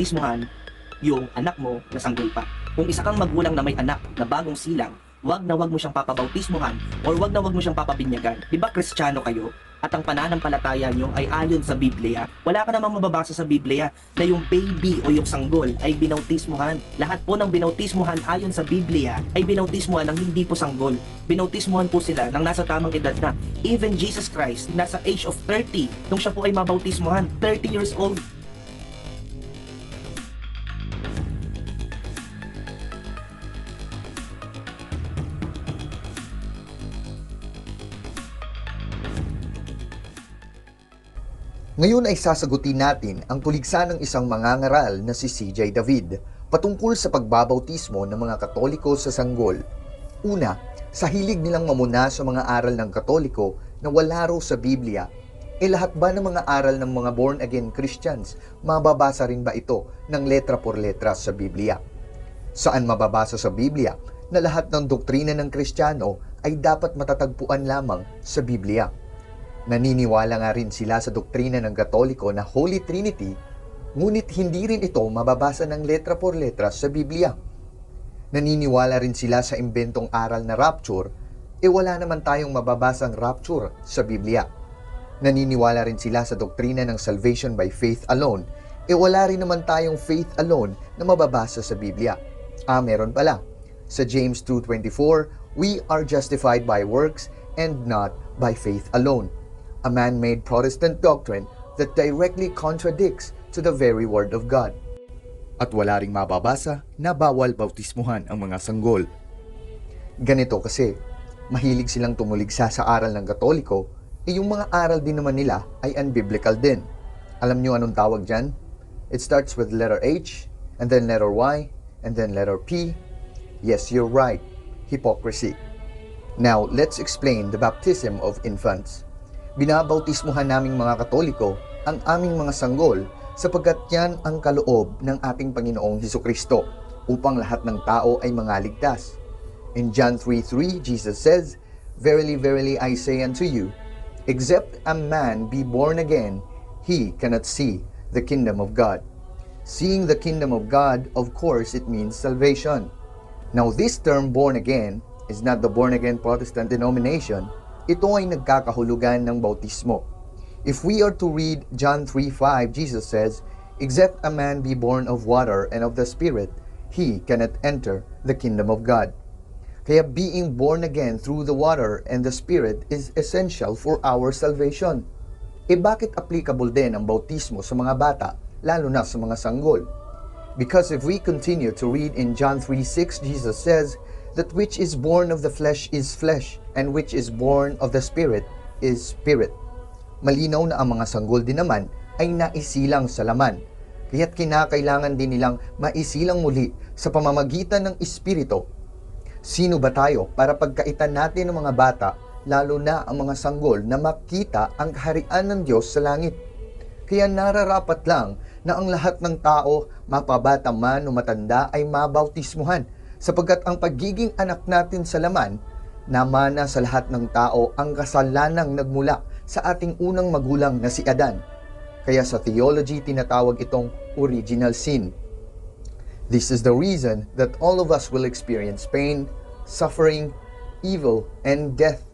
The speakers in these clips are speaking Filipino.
mong papabautismuhan yung anak mo na sanggol pa. Kung isa kang magulang na may anak na bagong silang, wag na wag mo siyang papabautismuhan or wag na wag mo siyang papabinyagan. Di ba kristyano kayo? At ang pananampalataya nyo ay ayon sa Biblia. Wala ka namang mababasa sa Biblia na yung baby o yung sanggol ay binautismuhan. Lahat po ng binautismuhan ayon sa Biblia ay binautismuhan ng hindi po sanggol. Binautismuhan po sila ng nasa tamang edad na. Even Jesus Christ, nasa age of 30, nung siya po ay mabautismuhan, 30 years old, Ngayon ay sasagutin natin ang tuligsa ng isang mangangaral na si CJ David patungkol sa pagbabautismo ng mga Katoliko sa sanggol. Una, sa hilig nilang mamuna sa mga aral ng Katoliko na wala raw sa Biblia, e lahat ba ng mga aral ng mga born-again Christians, mababasa rin ba ito ng letra por letra sa Biblia? Saan mababasa sa Biblia na lahat ng doktrina ng Kristiyano ay dapat matatagpuan lamang sa Biblia? Naniniwala nga rin sila sa doktrina ng Katoliko na Holy Trinity, ngunit hindi rin ito mababasa ng letra por letra sa Biblia. Naniniwala rin sila sa imbentong aral na rapture, e wala naman tayong mababasang rapture sa Biblia. Naniniwala rin sila sa doktrina ng salvation by faith alone, e wala rin naman tayong faith alone na mababasa sa Biblia. Ah, meron pala. Sa James 2.24, we are justified by works and not by faith alone a man-made Protestant doctrine that directly contradicts to the very Word of God. At wala ring mababasa na bawal bautismuhan ang mga sanggol. Ganito kasi, mahilig silang tumuligsa sa aral ng Katoliko, e yung mga aral din naman nila ay unbiblical din. Alam nyo anong tawag dyan? It starts with letter H, and then letter Y, and then letter P. Yes, you're right. Hypocrisy. Now, let's explain the baptism of infants binabautismuhan naming mga Katoliko ang aming mga sanggol sapagkat yan ang kaloob ng ating Panginoong Heso Kristo upang lahat ng tao ay mangaligtas. In John 3.3, Jesus says, Verily, verily, I say unto you, except a man be born again, he cannot see the kingdom of God. Seeing the kingdom of God, of course, it means salvation. Now, this term born again is not the born again Protestant denomination, ito ay nagkakahulugan ng bautismo. If we are to read John 3:5, Jesus says, "Except a man be born of water and of the Spirit, he cannot enter the kingdom of God." Kaya being born again through the water and the Spirit is essential for our salvation. E bakit applicable din ang bautismo sa mga bata, lalo na sa mga sanggol? Because if we continue to read in John 3:6, Jesus says, that which is born of the flesh is flesh, and which is born of the spirit is spirit. Malinaw na ang mga sanggol din naman ay naisilang sa laman, kaya't kinakailangan din nilang maisilang muli sa pamamagitan ng espiritu. Sino ba tayo para pagkaitan natin ng mga bata, lalo na ang mga sanggol na makita ang kaharian ng Diyos sa langit? Kaya nararapat lang na ang lahat ng tao, mapabata man o matanda, ay mabautismuhan sapagkat ang pagiging anak natin sa laman, namana sa lahat ng tao ang kasalanang nagmula sa ating unang magulang na si Adan. Kaya sa theology tinatawag itong original sin. This is the reason that all of us will experience pain, suffering, evil, and death.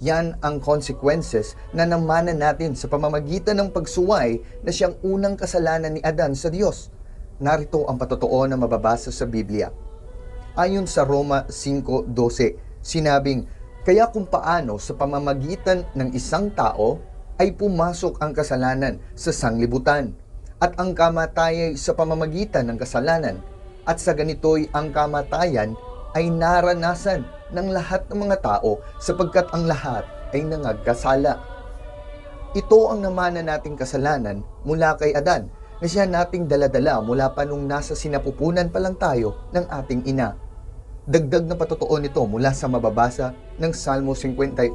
Yan ang consequences na namana natin sa pamamagitan ng pagsuway na siyang unang kasalanan ni Adan sa Diyos. Narito ang patotoo na mababasa sa Biblia. Ayon sa Roma 5.12, sinabing, Kaya kung paano sa pamamagitan ng isang tao ay pumasok ang kasalanan sa sanglibutan at ang kamatayan sa pamamagitan ng kasalanan at sa ganito'y ang kamatayan ay naranasan ng lahat ng mga tao sapagkat ang lahat ay nangagkasala. Ito ang namana nating kasalanan mula kay Adan na siya nating daladala mula pa nung nasa sinapupunan pa lang tayo ng ating ina. Dagdag na patotoo nito mula sa mababasa ng Salmo 51.5,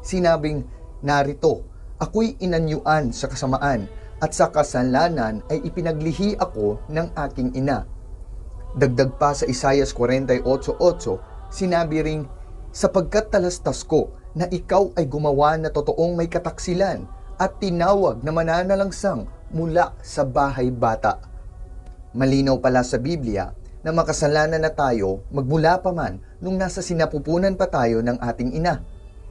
sinabing, Narito, ako'y inanyuan sa kasamaan at sa kasalanan ay ipinaglihi ako ng aking ina. Dagdag pa sa Isayas 48.8, sinabi ring, Sapagkat talastas ko na ikaw ay gumawa na totoong may kataksilan at tinawag na mananalangsang mula sa bahay bata. Malinaw pala sa Biblia na makasalanan na tayo magmula pa man nung nasa sinapupunan pa tayo ng ating ina.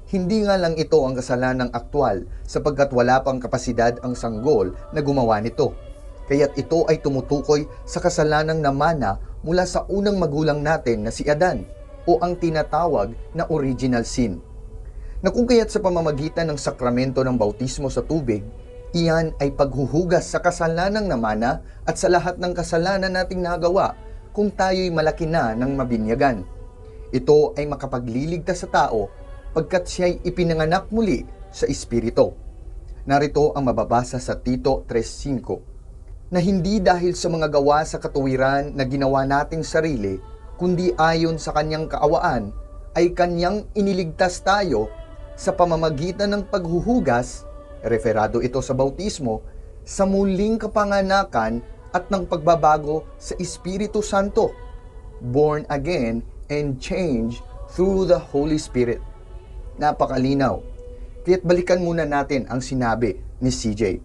Hindi nga lang ito ang kasalanang aktwal sapagkat wala pang kapasidad ang sanggol na gumawa nito. Kaya't ito ay tumutukoy sa kasalanang namana mula sa unang magulang natin na si Adan o ang tinatawag na original sin. Na kung kaya't sa pamamagitan ng sakramento ng bautismo sa tubig, iyan ay paghuhugas sa kasalanang namana at sa lahat ng kasalanan nating nagawa kung tayo'y malaki na ng mabinyagan. Ito ay makapagliligtas sa tao pagkat siya'y ipinanganak muli sa Espiritu. Narito ang mababasa sa Tito 3.5 na hindi dahil sa mga gawa sa katuwiran na ginawa nating sarili, kundi ayon sa kanyang kaawaan, ay kanyang iniligtas tayo sa pamamagitan ng paghuhugas, referado ito sa bautismo, sa muling kapanganakan at ng pagbabago sa Espiritu Santo, born again and changed through the Holy Spirit. Napakalinaw. Kaya't balikan muna natin ang sinabi ni CJ.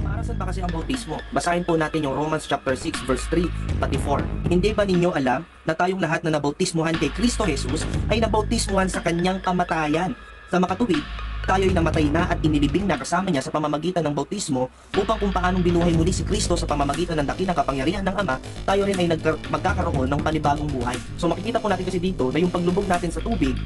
Para saan ba kasi ang bautismo? Basahin po natin yung Romans chapter 6 verse 3 pati 4. Hindi ba ninyo alam na tayong lahat na nabautismuhan kay Kristo Jesus ay nabautismuhan sa kanyang kamatayan? Sa makatuwid, tayo'y namatay na at inilibing na kasama niya sa pamamagitan ng bautismo upang kung paanong binuhay muli si Kristo sa pamamagitan ng dakilang kapangyarihan ng Ama, tayo rin ay magkakaroon ng panibagong buhay. So makikita po natin kasi dito na yung paglubog natin sa tubig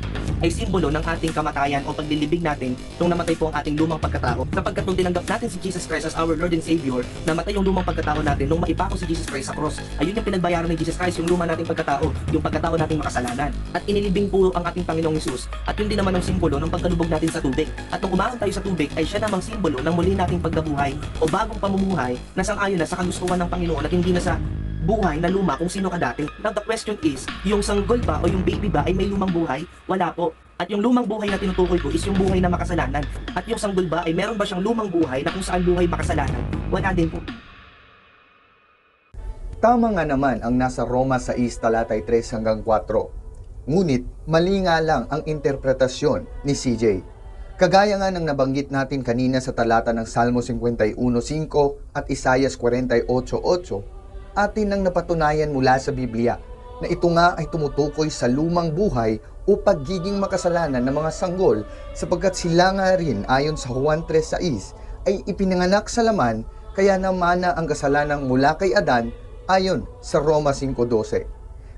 ay simbolo ng ating kamatayan o paglilibing natin nung namatay po ang ating lumang pagkatao. Sapagkat nung tinanggap natin si Jesus Christ as our Lord and Savior, namatay yung lumang pagkatao natin nung maipako si Jesus Christ sa cross. Ayun yung pinagbayaran ni Jesus Christ, yung luma nating pagkatao, yung pagkatao nating makasalanan. At inilibing po ang ating Panginoong Jesus. At yun din naman ang simbolo ng pagkalubog natin sa tubig. At nung umahon tayo sa tubig, ay siya namang simbolo ng muli nating pagkabuhay o bagong pamumuhay na sang-ayon na sa kagustuhan ng Panginoon at hindi na sa buhay na luma kung sino ka dati. Now the question is, yung sanggol ba o yung baby ba ay may lumang buhay? Wala po. At yung lumang buhay na tinutukoy ko is yung buhay na makasalanan. At yung sanggol ba ay meron ba siyang lumang buhay na kung saan buhay makasalanan? Wala din po. Tama nga naman ang nasa Roma 6 talatay 3 hanggang 4. Ngunit mali nga lang ang interpretasyon ni CJ. Kagaya nga ng nabanggit natin kanina sa talata ng Salmo 51.5 at Isayas 48.8, atin nang napatunayan mula sa Biblia na ito nga ay tumutukoy sa lumang buhay o pagiging makasalanan ng mga sanggol sapagkat sila nga rin ayon sa Juan 3.6 ay ipinanganak sa laman kaya namana ang kasalanang mula kay Adan ayon sa Roma 5.12.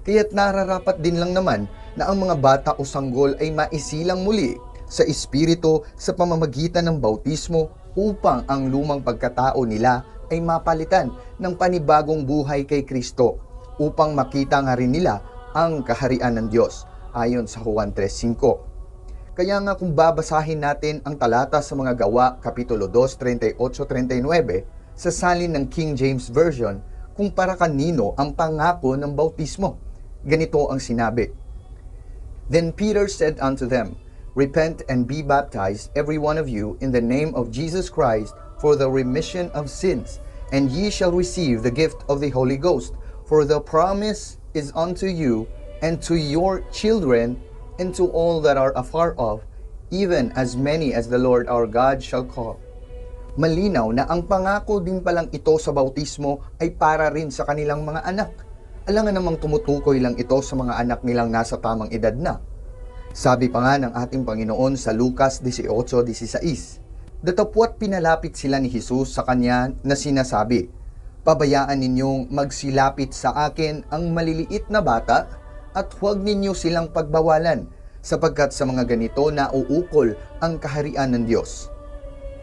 Kaya't nararapat din lang naman na ang mga bata o sanggol ay maisilang muli sa espiritu sa pamamagitan ng bautismo upang ang lumang pagkatao nila ay mapalitan ng panibagong buhay kay Kristo upang makita nga rin nila ang kaharian ng Diyos ayon sa Juan 3.5. Kaya nga kung babasahin natin ang talata sa mga gawa, Kapitulo 2, 38-39, sa salin ng King James Version, kung para kanino ang pangako ng bautismo. Ganito ang sinabi. Then Peter said unto them, Repent and be baptized, every one of you, in the name of Jesus Christ, for the remission of sins, and ye shall receive the gift of the Holy Ghost. For the promise is unto you, and to your children, and to all that are afar off, even as many as the Lord our God shall call. Malinaw na ang pangako din palang ito sa bautismo ay para rin sa kanilang mga anak. Alangan namang tumutukoy lang ito sa mga anak nilang nasa tamang edad na. Sabi pa nga ng ating Panginoon sa Lucas 18.16, Datapwat pinalapit sila ni Jesus sa kanya na sinasabi, Pabayaan ninyong magsilapit sa akin ang maliliit na bata at huwag ninyo silang pagbawalan sapagkat sa mga ganito na uukol ang kaharian ng Diyos.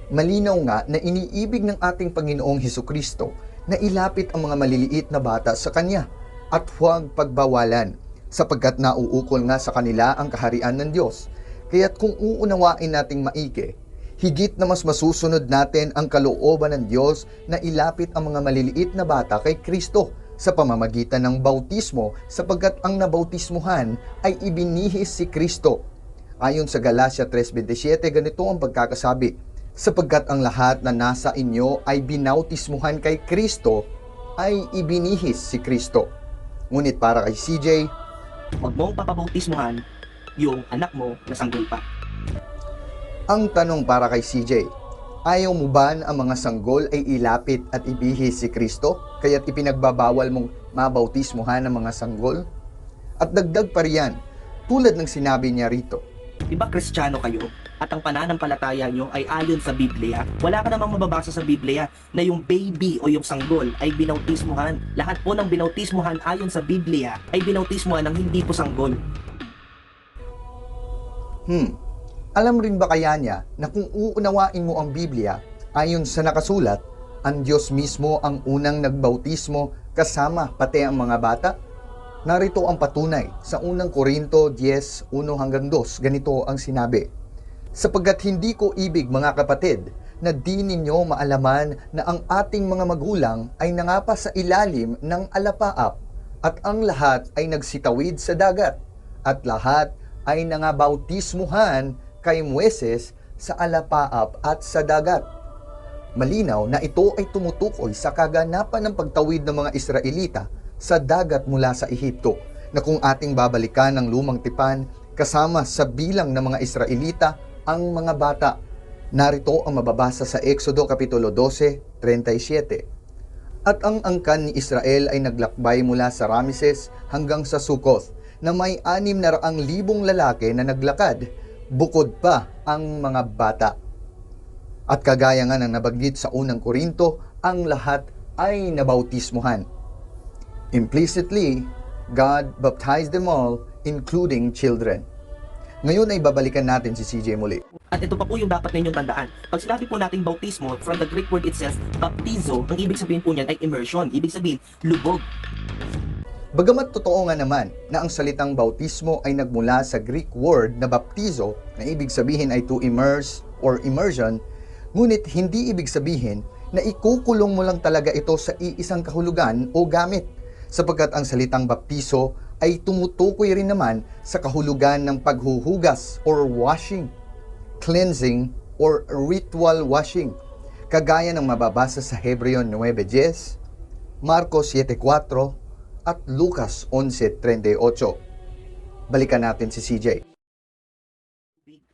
Malinaw nga na iniibig ng ating Panginoong Heso Kristo na ilapit ang mga maliliit na bata sa Kanya at huwag pagbawalan sapagkat nauukol nga sa kanila ang kaharian ng Diyos. Kaya't kung uunawain nating maigi, higit na mas masusunod natin ang kalooban ng Diyos na ilapit ang mga maliliit na bata kay Kristo sa pamamagitan ng bautismo sapagkat ang nabautismuhan ay ibinihis si Kristo. Ayon sa Galatia 3.27, ganito ang pagkakasabi, sapagkat ang lahat na nasa inyo ay binautismuhan kay Kristo ay ibinihis si Kristo. Ngunit para kay CJ, Huwag mong papabautismuhan yung anak mo na sanggol pa. Ang tanong para kay CJ, ayaw mo ba na ang mga sanggol ay ilapit at ibihis si Kristo, kaya't ipinagbabawal mong mabautismuhan ng mga sanggol? At dagdag pa riyan, tulad ng sinabi niya rito, Di ba kristyano kayo? At ang pananampalataya nyo ay ayon sa Biblia. Wala ka namang mababasa sa Biblia na yung baby o yung sanggol ay binautismuhan. Lahat po ng binautismuhan ayon sa Biblia ay binautismuhan ng hindi po sanggol. Hmm, alam rin ba kaya niya na kung uunawain mo ang Biblia, ayon sa nakasulat, ang Diyos mismo ang unang nagbautismo kasama pati ang mga bata? Narito ang patunay sa unang Korinto 10, 1 hanggang 2. Ganito ang sinabi. Sapagkat hindi ko ibig mga kapatid na di ninyo maalaman na ang ating mga magulang ay nangapa sa ilalim ng alapaap at ang lahat ay nagsitawid sa dagat at lahat ay nangabautismuhan kay Mueses sa alapaap at sa dagat. Malinaw na ito ay tumutukoy sa kaganapan ng pagtawid ng mga Israelita sa dagat mula sa Ehipto na kung ating babalikan ang lumang tipan kasama sa bilang ng mga Israelita ang mga bata. Narito ang mababasa sa Exodo Kapitulo 12, 37. At ang angkan ni Israel ay naglakbay mula sa Ramses hanggang sa Sukoth na may anim na raang libong lalaki na naglakad, bukod pa ang mga bata. At kagaya nga ng nabanggit sa unang Korinto, ang lahat ay nabautismuhan. Implicitly, God baptized them all, including children. Ngayon ay babalikan natin si CJ muli. At ito pa po yung dapat ninyong tandaan. Pag sinabi po nating bautismo, from the Greek word itself, baptizo, ang ibig sabihin po niyan ay immersion. Ibig sabihin, lubog. Bagamat totoo nga naman na ang salitang bautismo ay nagmula sa Greek word na baptizo na ibig sabihin ay to immerse or immersion, ngunit hindi ibig sabihin na ikukulong mo lang talaga ito sa iisang kahulugan o gamit sapagkat ang salitang baptizo ay tumutukoy rin naman sa kahulugan ng paghuhugas or washing, cleansing or ritual washing, kagaya ng mababasa sa Hebreo 9.10, Marcos 7.4 at Lucas 11.38. Balikan natin si CJ.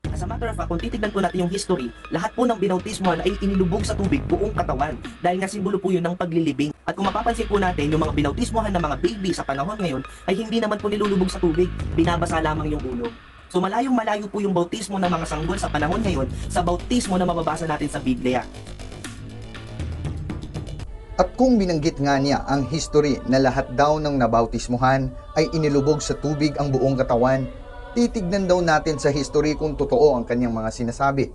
As a matter of fact, kung titignan po natin yung history, lahat po ng binautismuhan ay inilubog sa tubig buong katawan dahil nga simbolo po yun ng paglilibing. At kung mapapansin po natin, yung mga binautismuhan ng mga baby sa panahon ngayon ay hindi naman po nilulubog sa tubig, binabasa lamang yung ulo. So malayong malayo po yung bautismo ng mga sanggol sa panahon ngayon sa bautismo na mababasa natin sa Biblia. At kung binanggit nga niya ang history na lahat daw ng nabautismuhan ay inilubog sa tubig ang buong katawan, titignan daw natin sa history kung totoo ang kanyang mga sinasabi.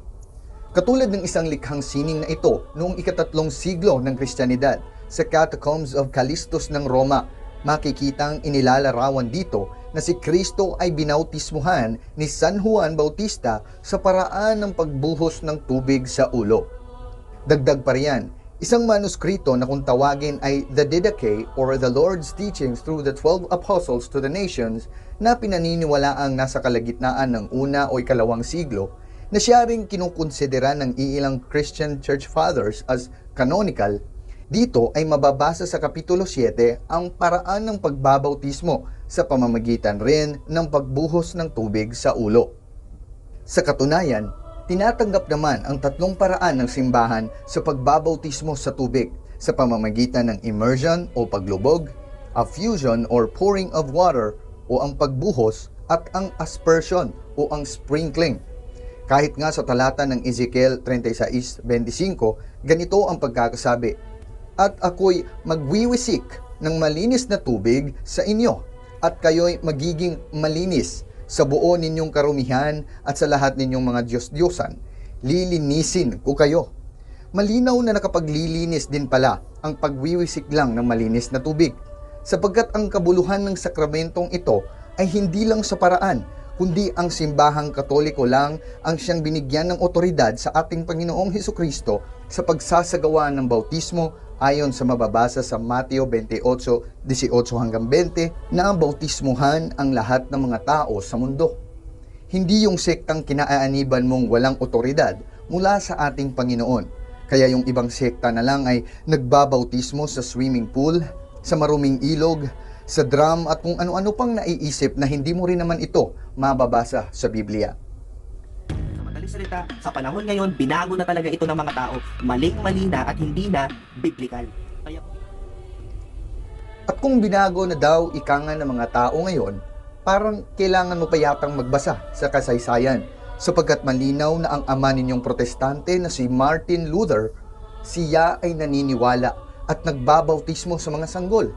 Katulad ng isang likhang sining na ito noong ikatatlong siglo ng Kristyanidad sa Catacombs of Callistus ng Roma, makikitang inilalarawan dito na si Kristo ay binautismuhan ni San Juan Bautista sa paraan ng pagbuhos ng tubig sa ulo. Dagdag pa riyan, isang manuskrito na kung tawagin ay The Didache or The Lord's Teachings through the Twelve Apostles to the Nations na pinaniniwalaang nasa kalagitnaan ng una o ikalawang siglo na siya ring kinukonsidera ng iilang Christian Church Fathers as canonical, dito ay mababasa sa Kapitulo 7 ang paraan ng pagbabautismo sa pamamagitan rin ng pagbuhos ng tubig sa ulo. Sa katunayan, tinatanggap naman ang tatlong paraan ng simbahan sa pagbabautismo sa tubig sa pamamagitan ng immersion o paglubog, affusion or pouring of water o ang pagbuhos at ang aspersion o ang sprinkling. Kahit nga sa talata ng Ezekiel 36.25, ganito ang pagkakasabi, At ako'y magwiwisik ng malinis na tubig sa inyo, at kayo'y magiging malinis sa buo ninyong karumihan at sa lahat ninyong mga Diyos-Diyosan. Lilinisin ko kayo. Malinaw na nakapaglilinis din pala ang pagwiwisik lang ng malinis na tubig, sapagkat ang kabuluhan ng sakramentong ito ay hindi lang sa paraan kundi ang simbahang katoliko lang ang siyang binigyan ng otoridad sa ating Panginoong Heso Kristo sa pagsasagawa ng bautismo ayon sa mababasa sa Mateo 28:18 hanggang 20 na ang bautismuhan ang lahat ng mga tao sa mundo. Hindi yung sektang kinaaaniban mong walang otoridad mula sa ating Panginoon. Kaya yung ibang sekta na lang ay nagbabautismo sa swimming pool, sa maruming ilog, sa drum at kung ano-ano pang naiisip na hindi mo rin naman ito mababasa sa Biblia. Sa madalis salita, sa panahon ngayon, binago na talaga ito ng mga tao. Maling-mali na at hindi na biblical. Kaya At kung binago na daw ika nga ng mga tao ngayon, parang kailangan mo pa yatang magbasa sa kasaysayan sapagkat malinaw na ang ama ninyong protestante na si Martin Luther, siya ay naniniwala at nagbabautismo sa mga sanggol.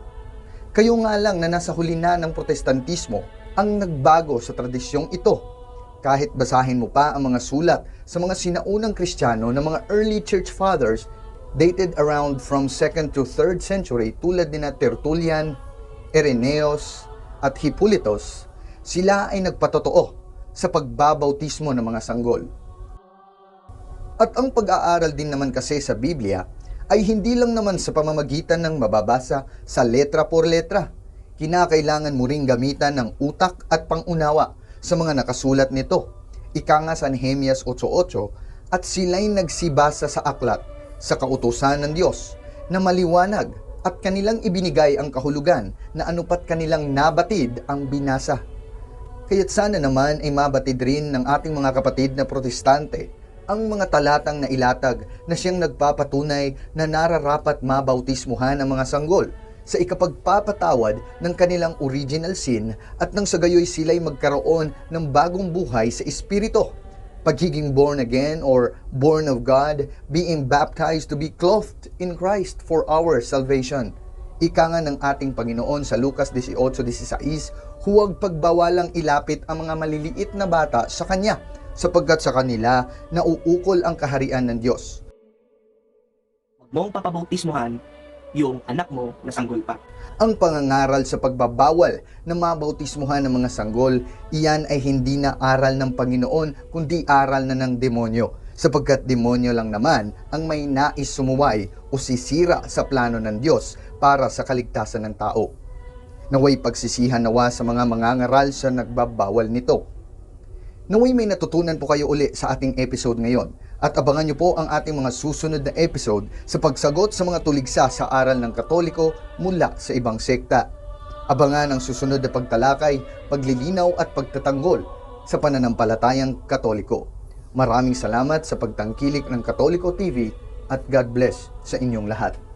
Kayo nga lang na nasa huli na ng protestantismo ang nagbago sa tradisyong ito. Kahit basahin mo pa ang mga sulat sa mga sinaunang kristyano ng mga early church fathers dated around from 2nd to 3rd century tulad ni na Tertullian, Irenaeus at Hippolytus, sila ay nagpatotoo sa pagbabautismo ng mga sanggol. At ang pag-aaral din naman kasi sa Biblia ay hindi lang naman sa pamamagitan ng mababasa sa letra por letra. Kinakailangan mo ring gamitan ng utak at pangunawa sa mga nakasulat nito. Ika nga sa Nehemias 8.8 at sila'y nagsibasa sa aklat sa kautusan ng Diyos na maliwanag at kanilang ibinigay ang kahulugan na anupat kanilang nabatid ang binasa. Kaya't sana naman ay mabatid rin ng ating mga kapatid na protestante ang mga talatang na ilatag na siyang nagpapatunay na nararapat mabautismuhan ang mga sanggol sa ikapagpapatawad ng kanilang original sin at nang sa gayoy sila'y magkaroon ng bagong buhay sa Espiritu. Pagiging born again or born of God, being baptized to be clothed in Christ for our salvation. Ika nga ng ating Panginoon sa Lucas 18.16, huwag pagbawalang ilapit ang mga maliliit na bata sa Kanya, sapagkat sa kanila nauukol ang kaharian ng Diyos. huwag mong papabautismuhan yung anak mo na sanggol pa. Ang pangangaral sa pagbabawal na mabautismuhan ng mga sanggol, iyan ay hindi na aral ng Panginoon, kundi aral na ng demonyo. Sapagkat demonyo lang naman ang may nais sumuway o sisira sa plano ng Diyos para sa kaligtasan ng tao. Naway pagsisihan nawa sa mga mangangaral sa nagbabawal nito. Naway may natutunan po kayo uli sa ating episode ngayon at abangan niyo po ang ating mga susunod na episode sa pagsagot sa mga tuligsa sa aral ng Katoliko mula sa ibang sekta. Abangan ang susunod na pagtalakay, paglilinaw at pagtatanggol sa pananampalatayang Katoliko. Maraming salamat sa pagtangkilik ng Katoliko TV at God bless sa inyong lahat.